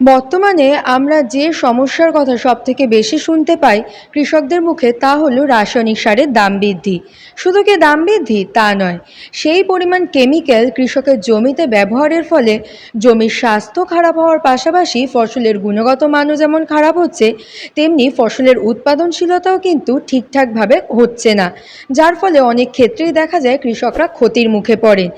বর্তমানে আমরা যে সমস্যার কথা সবথেকে বেশি শুনতে পাই কৃষকদের মুখে তা হলো রাসায়নিক সারের দাম বৃদ্ধি। শুধু কি দাম বৃদ্ধি? তা নয়। সেই পরিমাণ কেমিক্যাল কৃষকের জমিতে ব্যবহারের ফলে জমির স্বাস্থ্য খারাপ হওয়ার পাশাপাশি ফসলের গুণগত মানও যেমন খারাপ হচ্ছে, তেমনি ফসলের উৎপাদনশীলতাও কিন্তু ঠিকঠাকভাবে হচ্ছে না। যার ফলে অনেক ক্ষেত্রেই দেখা যায় কৃষকরা ক্ষতির মুখে পড়েন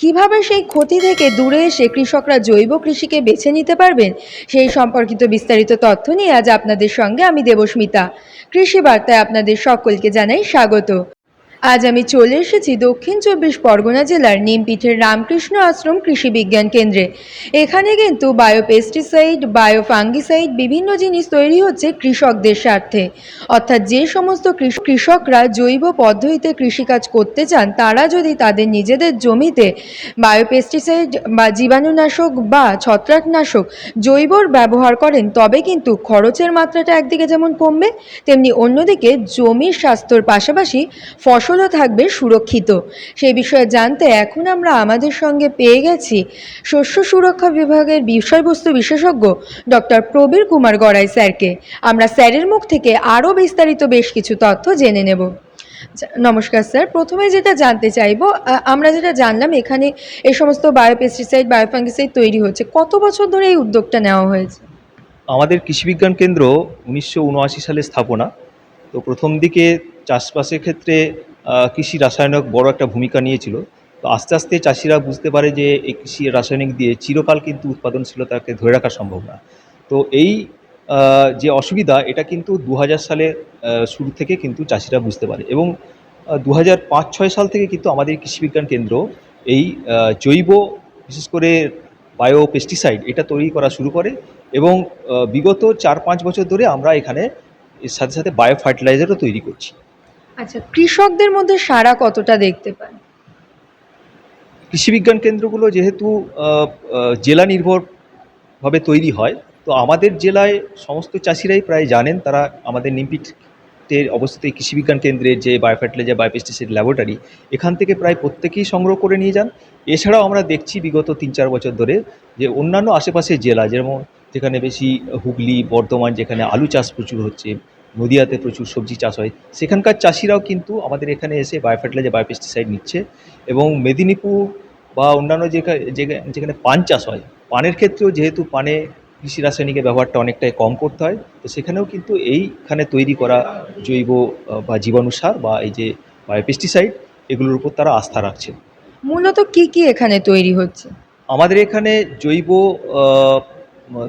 কীভাবে সেই ক্ষতি থেকে দূরে এসে কৃষকরা জৈব কৃষিকে বেছে নিতে পারবেন? সেই সম্পর্কিত বিস্তারিত তথ্য নিয়ে আজ আপনাদের সঙ্গে আমি দেবস্মিতা। কৃষি বার্তায় আপনাদের সকলকে জানাই স্বাগত। আজ আমি চলে এসেছি দক্ষিণ চব্বিশ পরগনা জেলার নিমপিঠের রামকৃষ্ণ আশ্রম কৃষি বিজ্ঞান কেন্দ্রে। এখানে কিন্তু বায়োপেস্টিসাইড, বায়োফাঙ্গিসাইড বিভিন্ন জিনিস তৈরি হচ্ছে কৃষকদের স্বার্থে। অর্থাৎ যে সমস্ত কৃষকরা জৈব পদ্ধতিতে কৃষিকাজ করতে চান, তারা যদি তাদের নিজেদের জমিতে বায়োপেস্টিসাইড বা জীবাণুনাশক বা ছত্রাকনাশক জৈবর ব্যবহার করেন, তবে কিন্তু খরচের মাত্রাটা একদিকে যেমন কমবে, তেমনি অন্যদিকে জমির স্বাস্থ্যর পাশাপাশি ফসলও থাকবে সুরক্ষিত। সেই বিষয়ে জানতে এখন আমরা আমাদের সঙ্গে পেয়ে গেছি শস্য সুরক্ষা বিভাগের বিষয়বস্তু বিশেষজ্ঞ ডক্টর প্রবীর কুমার গড়াই স্যারকে। আমরা স্যারের মুখ থেকে আরও বিস্তারিত বেশ কিছু তথ্য জেনে নেব। নমস্কার স্যার। প্রথমে যেটা জানতে চাইব আমরা যেটা জানলাম, এখানে এই সমস্ত বায়োপেস্টিসাইড, বায়োফাঙ্গিসাইড তৈরি হচ্ছে। কত বছর ধরে এই উদ্যোগটা নেওয়া হয়েছে? আমাদের কৃষি বিজ্ঞান কেন্দ্র উনিশশো উনআশি সালে স্থাপনা। তো প্রথম দিকে চাষবাসের ক্ষেত্রে কৃষি রাসায়নিক বড় একটা ভূমিকা নিয়েছিল। তো আস্তে আস্তে চাষিরা বুঝতে পারে যে এই কৃষি রাসায়নিক দিয়ে চিরকাল কিন্তু উৎপাদনশীলতাকে ধরে রাখা সম্ভব না। তো এই যে অসুবিধা, এটা কিন্তু দু হাজার সালের শুরু থেকে কিন্তু চাষিরা বুঝতে পারে এবং দু হাজার পাঁচ, ছয় সাল থেকে কিন্তু আমাদের কৃষিবিজ্ঞান কেন্দ্র এই জৈব, বিশেষ করে বায়ো পেস্টিসাইড এটা তৈরি করা শুরু করে এবং বিগত চার, পাঁচ বছর ধরে আমরা এখানে এর সাথে সাথে বায়ো ফার্টিলাইজারও তৈরি করছি। আচ্ছা কৃষকদের মধ্যে সারা কতটা দেখতে পান? কৃষি বিজ্ঞান কেন্দ্রগুলো যেহেতু জেলা নির্ভরভাবে তৈরি হয়, তো আমাদের জেলায় সমস্ত চাষিরাই প্রায় জানেন তারা আমাদের নিমপিটের অবস্থিত এই কৃষি বিজ্ঞান কেন্দ্রের যে বায়োফার্টিলাইজার, বায়োপেস্টিসাইড ল্যাবরেটরি, এখান থেকে প্রায় প্রত্যেকেই সংগ্রহ করে নিয়ে যান। এছাড়াও আমরা দেখছি বিগত তিন চার বছর ধরে যে অন্যান্য আশেপাশের জেলা, যেমন যেখানে বেশি হুগলি, বর্ধমান, যেখানে আলু চাষ প্রচুর হচ্ছে নদিয়াতে প্রচুর সবজি চাষ হয়। সেখানকার চাষিরাও কিন্তু আমাদের এখানে এসে বায়োফার্টিলাইজার বায়োপেস্টিসাইড নিচ্ছে এবং মেদিনীপুর বা অন্যান্য যেখা- যেখা- যেখানে পান চাষ হয় পানের ক্ষেত্রেও যেহেতু পানে কৃষি রাসায়নিকের ব্যবহারটা অনেকটাই কম করতে হয় তো সেখানেও কিন্তু এইখানে তৈরি করা জৈব বা জীবাণু সার বা এই যে বায়োপেস্টিসাইড এগুলোর উপর তারা আস্থা রাখছে। মূলত কি কি এখানে তৈরি হচ্ছে? আমাদের এখানে জৈব আহ,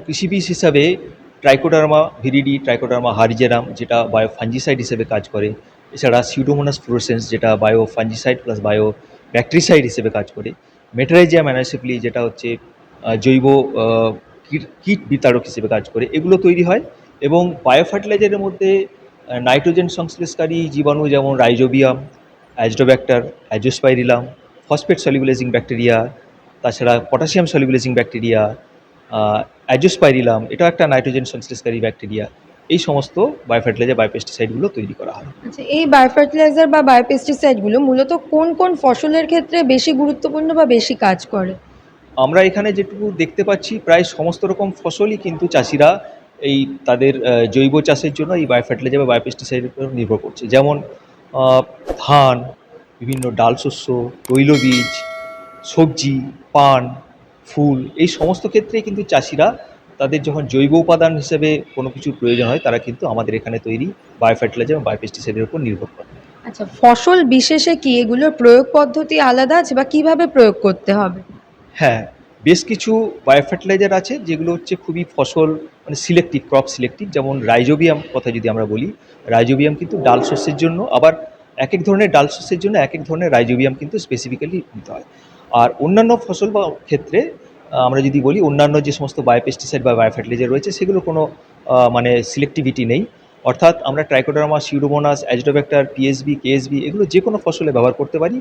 কৃষি বীজ হিসাবে ট্রাইকোডার্মা ভিরিডি ট্রাইকোডার্মা হারিজেরাম যেটা বায়ো ফাঞ্জিসাইড হিসেবে কাজ করে। এছাড়া সিউডোমোনাস ফ্লোরসেন্স যেটা bio fungicide plus bio bactericide হিসেবে কাজ করে। মেটারাইজিয়া ম্যানাসিপলি যেটা হচ্ছে জৈব কীট বিতারক হিসেবে কাজ করে। এগুলো তৈরি হয় এবং বায়ো ফার্টিলাইজারের মধ্যে নাইট্রোজেন সংশ্লেষকারী জীবাণু যেমন rhizobium azotobacter azospirillum phosphate solubilising bacteria তাছাড়া পটাশিয়াম সলিউলাইজিং ব্যাকটেরিয়া অ্যাজোস্পাইরিলাম এটা একটা নাইট্রোজেন সংশ্লেষকারী ব্যাকটেরিয়া। এই সমস্ত বায়োফার্টিলাইজার বায়োপেস্টিসাইডগুলো তৈরি করা হয়। আচ্ছা এই বায়োফার্টিলাইজার বা বায়োপেস্টিসাইডগুলো মূলত কোন কোন ফসলের ক্ষেত্রে বেশি গুরুত্বপূর্ণ বা বেশি কাজ করে? আমরা এখানে যেটুকু দেখতে পাচ্ছি প্রায় সমস্ত রকম ফসলই কিন্তু চাষিরা এই তাদের জৈব চাষের জন্য এই বায়োফার্টিলাইজার বা বায়োপেস্টিসাইডের উপর নির্ভর করছে। যেমন ধান বিভিন্ন ডাল শস্য তৈলবীজ সবজি পান ফুল এই সমস্ত ক্ষেত্রেই কিন্তু চাষিরা তাদের যখন জৈব উপাদান হিসেবে কোনো কিছুর প্রয়োজন হয় তারা কিন্তু আমাদের এখানে তৈরি বায়োফার্টিলাইজার এবং বায়োপেস্টিসাইডের উপর নির্ভর করে। আচ্ছা ফসল বিশেষে কি এগুলোর প্রয়োগ পদ্ধতি আলাদা আছে বা কীভাবে প্রয়োগ করতে হবে? হ্যাঁ বেশ কিছু বায়োফার্টিলাইজার আছে যেগুলো হচ্ছে খুবই ফসল মানে সিলেক্টিভ ক্রপ সিলেক্টিভ যেমন রাইজোবিয়াম কথা যদি আমরা বলি রাইজোবিয়াম কিন্তু ডাল শস্যের জন্য আবার এক এক ধরনের ডাল শস্যের জন্য এক এক ধরনের রাইজোবিয়াম কিন্তু স্পেসিফিক্যালি নিতে হয়। আর অন্যান্য ফসল বা ক্ষেত্রে আমরা যদি বলি অন্যান্য যে সমস্ত বায়োপেস্টিসাইড বা বায়োফার্টিলাইজার রয়েছে, সেগুলো কোনো মানে সিলেক্টিভিটি নেই। অর্থাৎ আমরা Trichoderma Pseudomonas Azotobacter PSB KSB এগুলো যে কোনো ফসলে ব্যবহার করতে পারি।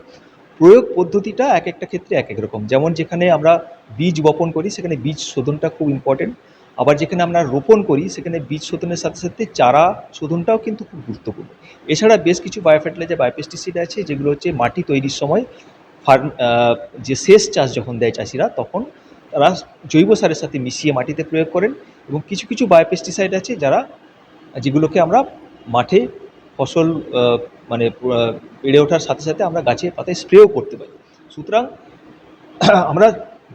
প্রয়োগ পদ্ধতিটা এক একটা ক্ষেত্রে এক এক রকম। যেমন যেখানে আমরা বীজ বপন করি, সেখানে বীজ শোধনটা খুব ইম্পর্টেন্ট আবার যেখানে আমরা রোপণ করি, সেখানে বীজ শোধনের সাথে সাথে চারা শোধনটাও কিন্তু খুব গুরুত্বপূর্ণ। এছাড়া বেশ কিছু বায়োফার্টিলাইজার বায়োপেস্টিসাইড আছে, যেগুলো হচ্ছে মাটি তৈরির সময় ফার্ম যে শেষ চাষ যখন দেয় চাষিরা, তখন তারা জৈব সারের সাথে মিশিয়ে মাটিতে প্রয়োগ করেন এবং কিছু কিছু বায়োপেস্টিসাইড আছে যারা, যেগুলোকে আমরা মাঠে ফসল মানে বেড়ে ওঠার সাথে সাথে আমরা গাছের পাতায় স্প্রেও করতে পারি। সুতরাং আমরা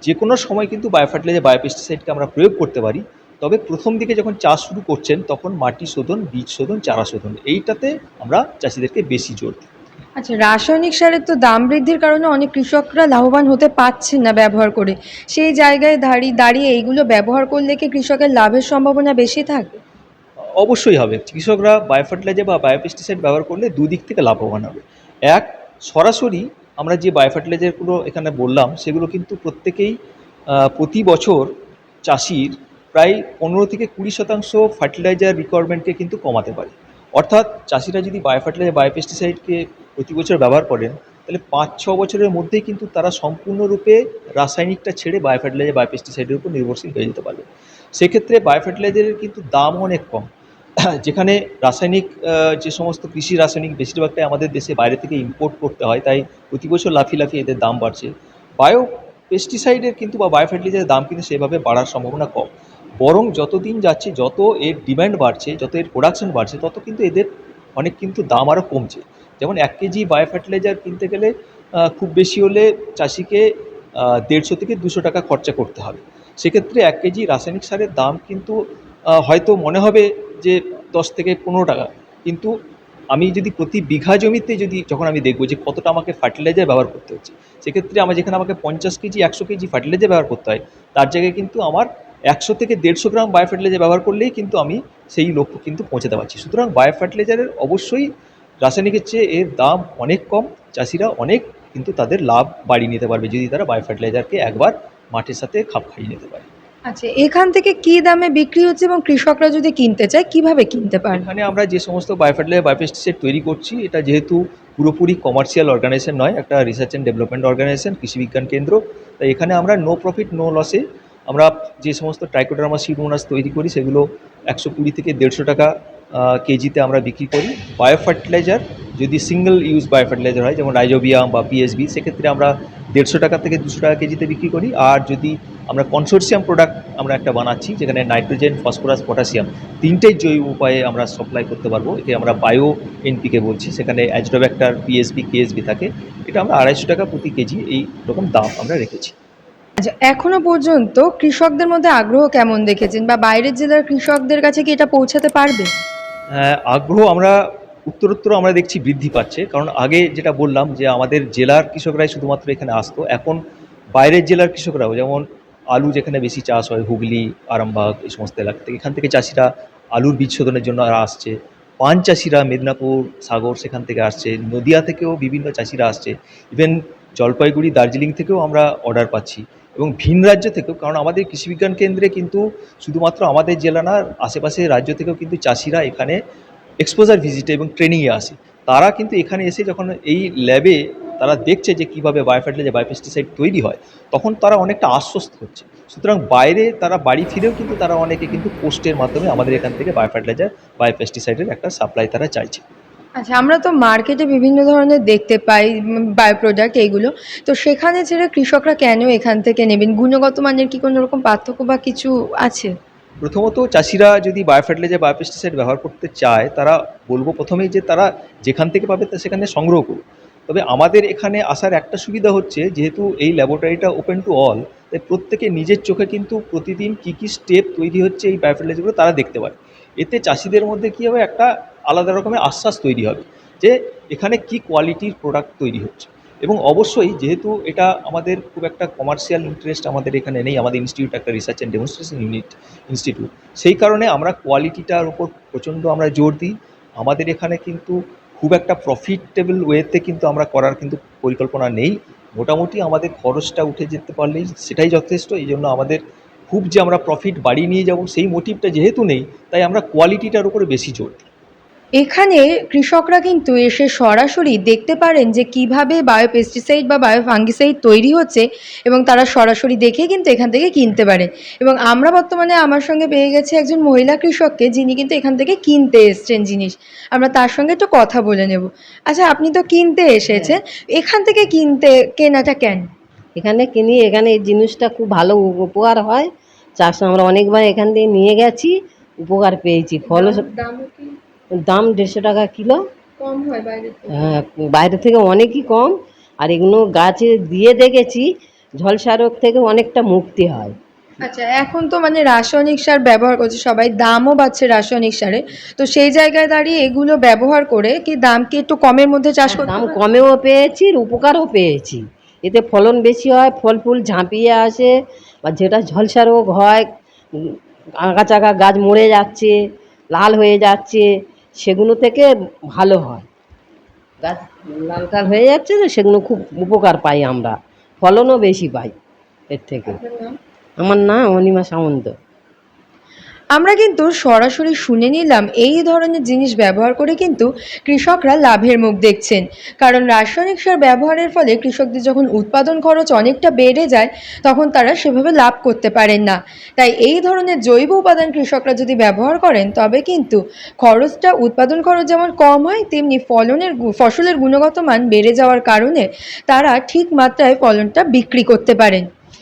যে কোনো সময় কিন্তু বায়োফার্টিলাইজার বায়োপেস্টিসাইডকে আমরা প্রয়োগ করতে পারি। তবে প্রথম দিকে যখন চাষ শুরু করছেন, তখন মাটি শোধন, বীজ শোধন, চারা শোধন, এইটাতে আমরা চাষিদেরকে বেশি জোর দিই। আচ্ছা রাসায়নিক সারের তো দাম বৃদ্ধির কারণে অনেক কৃষকরা লাভবান হতে পারছেন না ব্যবহার করে। সেই জায়গায় দাঁড়িয়ে দাঁড়িয়ে এইগুলো ব্যবহার করলে কি কৃষকের লাভের সম্ভাবনা বেশি থাকে অবশ্যই হবে। কৃষকরা বায়োফার্টিলাইজার বা বায়োপেস্টিসাইড ব্যবহার করলে দুদিক থেকে লাভবান হবে। এক, সরাসরি আমরা যে বায়োফার্টিলাইজারগুলো এখানে বললাম, সেগুলো কিন্তু প্রত্যেকেই প্রতি বছর চাষির প্রায় পনেরো থেকে কুড়ি শতাংশ ফার্টিলাইজার রিকোয়ারমেন্টকে কিন্তু কমাতে পারে। অর্থাৎ চাষিরা যদি বায়োফার্টিলাইজার বায়োপেস্টিসাইডকে প্রতি বছর ব্যবহার করেন, তাহলে পাঁচ, ছ বছরের মধ্যেই কিন্তু তারা সম্পূর্ণরূপে রাসায়নিকটা ছেড়ে বায়োফার্টিলাইজার বায়োপেস্টিসাইডের উপর নির্ভরশীল হয়ে যেতে পারবে। সেক্ষেত্রে বায়োফার্টিলাইজারের কিন্তু দাম অনেক কম। যেখানে রাসায়নিক যে সমস্ত কৃষি রাসায়নিক বেশিরভাগটাই আমাদের দেশে বাইরে থেকে ইম্পোর্ট করতে হয়, তাই প্রতি বছর লাফিয়ে লাফিয়ে এদের দাম বাড়ছে। বায়ো পেস্টিসাইডের কিন্তু বা বায়োফার্টিলাইজারের দাম কিন্তু সেভাবে বাড়ার সম্ভাবনা কম। বরং যত দিন যাচ্ছে, যত এর ডিমান্ড বাড়ছে, যত এর প্রোডাকশন বাড়ছে, তত কিন্তু এদের অনেক কিন্তু দাম আরও কমছে। যেমন এক কেজি বায়ো ফার্টিলাইজার কিনতে গেলে খুব বেশি হলে চাষিকে দেড়শো থেকে দুশো টাকা খরচা করতে হবে। সেক্ষেত্রে এক কেজি রাসায়নিক সারের দাম কিন্তু হয়তো মনে হবে যে দশ থেকে পনেরো টাকা। কিন্তু আমি যদি প্রতি বিঘা জমিতে যদি, যখন আমি দেখব যে কতটা আমাকে ফার্টিলাইজার ব্যবহার করতে হচ্ছে, সেক্ষেত্রে আমার যেখানে আমাকে পঞ্চাশ কেজি, একশো কেজি ফার্টিলাইজার ব্যবহার করতে হয়, তার জায়গায় কিন্তু আমার একশো থেকে দেড়শো গ্রাম বায়ো ফার্টিলাইজার ব্যবহার করলেই কিন্তু আমি সেই লক্ষ্য কিন্তু পৌঁছাতে পারছি। সুতরাং বায়ো ফার্টিলাইজারের অবশ্যই রাসায়নিকের চেয়ে এর দাম অনেক কম চাষিরা অনেক কিন্তু তাদের লাভ বাড়িয়ে নিতে পারবে যদি তারা বায়ো ফার্টিলাইজারকে একবার মাঠের সাথে খাপ খাইয়ে নিতে পারে। আচ্ছা এখান থেকে কি দামে বিক্রি হচ্ছে এবং কৃষকরা যদি কিনতে চায় কীভাবে কিনতে পারে? এখানে আমরা যে সমস্ত বায়োফার্টিলাইজার বায়োপেস্টিসাইড তৈরি করছি এটা যেহেতু পুরোপুরি কমার্শিয়াল অর্গানাইজেশন নয় একটা রিসার্চ অ্যান্ড ডেভেলপমেন্ট অর্গানাইজেশন কৃষি বিজ্ঞান কেন্দ্র তাই এখানে আমরা নো প্রফিট নো লসে আমরা যে সমস্ত ট্রাইকোডার্মা সিডমোনাস তৈরি করি সেগুলো একশো কুড়ি থেকে দেড়শো টাকা কেজিতে আমরা বিক্রি করি। বায়ো ফার্টিলাইজার যদি সিঙ্গেল ইউজ বায়ো ফার্টিলাইজার হয়, যেমন রাইজোবিয়াম বা পিএসবি সেক্ষেত্রে আমরা দেড়শো টাকা থেকে দুশো টাকা কেজিতে বিক্রি করি। আর যদি আমরা কনসোর্সিয়াম প্রোডাক্ট আমরা একটা বানাচ্ছি, যেখানে নাইট্রোজেন ফসফরাস পটাশিয়াম তিনটেই জৈব উপায়ে আমরা সাপ্লাই করতে পারব। একে আমরা বায়ো এনপিকে বলছি। সেখানে অ্যাজডোব্যাক্টার পিএসবি কেএসবি থাকে। এটা আমরা আড়াইশো টাকা প্রতি কেজি এই রকম দাম আমরা রেখেছি। আচ্ছা এখনও পর্যন্ত কৃষকদের মধ্যে আগ্রহ কেমন দেখেছেন? বা বাইরের জেলার কৃষকদের কাছে কি এটা পৌঁছাতে পারবে? আগ্রহ আমরা, উত্তরোত্তর আমরা দেখছি বৃদ্ধি পাচ্ছে। কারণ আগে যেটা বললাম যে আমাদের জেলার কৃষকরাই শুধুমাত্র এখানে আসতো, এখন বাইরের জেলার কৃষকরাও, যেমন আলু যেখানে বেশি চাষ হয়, হুগলি, আরামবাগ, এই সমস্ত এলাকা থেকে, এখান থেকে চাষিরা আলুর বীজ শোধনের জন্য আসছে। পান চাষিরা মেদিনীপুর, সাগর সেখান থেকে আসছে, নদিয়া থেকেও বিভিন্ন চাষিরা আসছে। ইভেন জলপাইগুড়ি, দার্জিলিং থেকেও আমরা অর্ডার পাচ্ছি। এবং ভিন রাজ্য থেকেও, কারণ আমাদের কৃষি বিজ্ঞান কেন্দ্রে কিন্তু শুধুমাত্র আমাদের জেলা না আশেপাশের রাজ্য থেকেও কিন্তু চাষিরা এখানে এক্সপোজার ভিজিটে এবং ট্রেনিংয়ে আসে। তারা কিন্তু এখানে এসে যখন এই ল্যাবে তারা দেখছে যে কীভাবে বায়োফার্টিলাইজার বায়োপেস্টিসাইড তৈরি হয়, তখন তারা অনেকটা আশ্বস্ত হচ্ছে। সুতরাং বাইরে তারা বাড়ি ফিরেও কিন্তু তারা অনেকে কিন্তু পোস্টের মাধ্যমে আমাদের এখান থেকে বায়োফার্টিলাইজার বায়োপেস্টিসাইডের একটা সাপ্লাই তারা চাইছে। আচ্ছা আমরা তো মার্কেটে বিভিন্ন ধরনের দেখতে পাই বায়ো প্রোডাক্ট এইগুলো। তো সেখানে ছেড়ে কৃষকরা কেন এখান থেকে নেবেন? গুণগত মানের কি কোনো রকম পার্থক্য বা কিছু আছে? প্রথমত চাষিরা যদি বায়োফার্টিলাইজার বায়োপেস্টিসাইড ব্যবহার করতে চায়, তারা বলব প্রথমেই যে তারা যেখান থেকে পাবে তা সেখানে সংগ্রহ করুক। তবে আমাদের এখানে আসার একটা সুবিধা হচ্ছে, যেহেতু এই ল্যাবরেটরিটা ওপেন টু অল তাই প্রত্যেকে নিজের চোখে কিন্তু প্রতিদিন কী কী স্টেপ তৈরি হচ্ছে এই বায়োফার্টিলাইজারগুলো তারা দেখতে পায়। এতে চাষিদের মধ্যে কী হবে? একটা আলাদা রকমের আশ্বাস তৈরি হবে যে এখানে কি কোয়ালিটির প্রোডাক্ট তৈরি হচ্ছে। এবং অবশ্যই যেহেতু এটা আমাদের খুব একটা কমার্শিয়াল ইন্টারেস্ট আমাদের এখানে নেই, আমাদের ইনস্টিটিউট একটা research and demonstration unit institute সেই কারণে আমরা কোয়ালিটিটার উপর প্রচণ্ড আমরা জোর দিই। আমাদের এখানে কিন্তু খুব একটা প্রফিটেবল ওয়েতে কিন্তু আমরা করার কিন্তু পরিকল্পনা নেই। মোটামুটি আমাদের খরচটা উঠে যেতে পারলেই সেটাই যথেষ্ট, এই জন্য আমাদের খুব যে আমরা প্রফিট বাড়িয়ে নিয়ে যাব সেই মোটিভটা যেহেতু নেই, তাই আমরা কোয়ালিটিটার উপরে বেশি জোর দিই। এখানে কৃষকরা কিন্তু এসে সরাসরি দেখতে পারেন যে কীভাবে বায়ো পেস্টিসাইড বা বায়ো ফাঙ্গিসাইড তৈরি হচ্ছে এবং তারা সরাসরি দেখে কিন্তু এখান থেকে কিনতে পারে। এবং আমরা বর্তমানে আমার সঙ্গে পেয়ে গেছি একজন মহিলা কৃষককে যিনি কিন্তু এখান থেকে কিনতে এসছেন জিনিস। আমরা তার সঙ্গে একটু কথা বলে নেব। আচ্ছা আপনি তো কিনতে এসেছেন। এখান থেকে কিনতে কেনাটা কেন? এখানে কিনি এখানে এই জিনিসটা খুব ভালো উপ- উপকার হয়। চাষ আমরা অনেকবার এখান থেকে নিয়ে গেছি উপকার পেয়েছি। ফল দাম দেড়শো টাকা কিলো। কম হয় বাইরে থেকে? হ্যাঁ বাইরে থেকে অনেকই কম। আর এগুলো গাছে দিয়ে দেখেছি ঝলসা রোগ থেকে অনেকটা মুক্তি হয়। আচ্ছা এখন তো মানে রাসায়নিক সার ব্যবহার করছে সবাই দামও বাড়ছে রাসায়নিক সারে। তো সেই জায়গায় দাঁড়িয়ে এগুলো ব্যবহার করে কি দাম কি একটু কমের মধ্যে চাষ করতে দাম কমেও পেয়েছি আর উপকারও পেয়েছি। এতে ফলন বেশি হয় ফল ফুল ঝাঁপিয়ে আসে বা যেটা ঝলসা রোগ হয় আগাছা গাছ মরে যাচ্ছে লাল হয়ে যাচ্ছে সেগুলো থেকে ভালো হয়। গাছ লাল কাল হয়ে যাচ্ছে তো সেগুলো খুব উপকার পাই আমরা। ফলনও বেশি পাই এর থেকে। আমার নাম অনিমা সামন্ত। আমরা কিন্তু সরাসরি শুনে নিলাম এই ধরনের জিনিস ব্যবহার করে কিন্তু কৃষকরা লাভের মুখ দেখছেন। কারণ রাসায়নিক সার ব্যবহারের ফলে কৃষকদের যখন উৎপাদন খরচ অনেকটা বেড়ে যায়, তখন তারা সেভাবে লাভ করতে পারেন না। তাই এই ধরনের জৈব উপাদান কৃষকরা যদি ব্যবহার করেন, তবে কিন্তু খরচটা, উৎপাদন খরচ যেমন কম হয়, তেমনি ফলনের ফসলের গুণগত মান বেড়ে যাওয়ার কারণে তারা ঠিক মাত্রায় ফলনটা বিক্রি করতে পারেন।